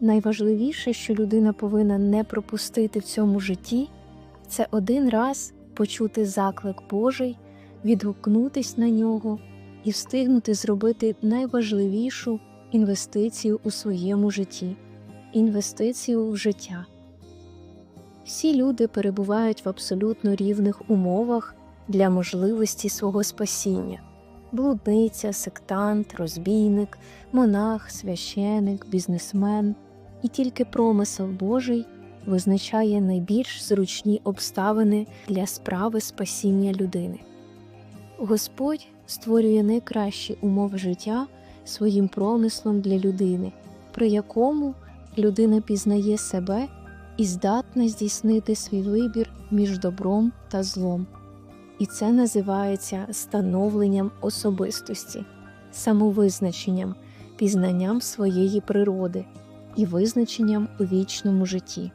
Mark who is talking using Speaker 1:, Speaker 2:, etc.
Speaker 1: Найважливіше, що людина повинна не пропустити в цьому житті, це один раз почути заклик Божий, відгукнутись на нього і встигнути зробити найважливішу інвестицію у своєму житті інвестицію в життя. Всі люди перебувають в абсолютно рівних умовах для можливості свого спасіння блудниця, сектант, розбійник, монах, священик, бізнесмен, і тільки промисел Божий визначає найбільш зручні обставини для справи спасіння людини. Господь створює найкращі умови життя своїм промислом для людини, при якому людина пізнає себе і здатна здійснити свій вибір між добром та злом. І це називається становленням особистості, самовизначенням, пізнанням своєї природи і визначенням у вічному житті.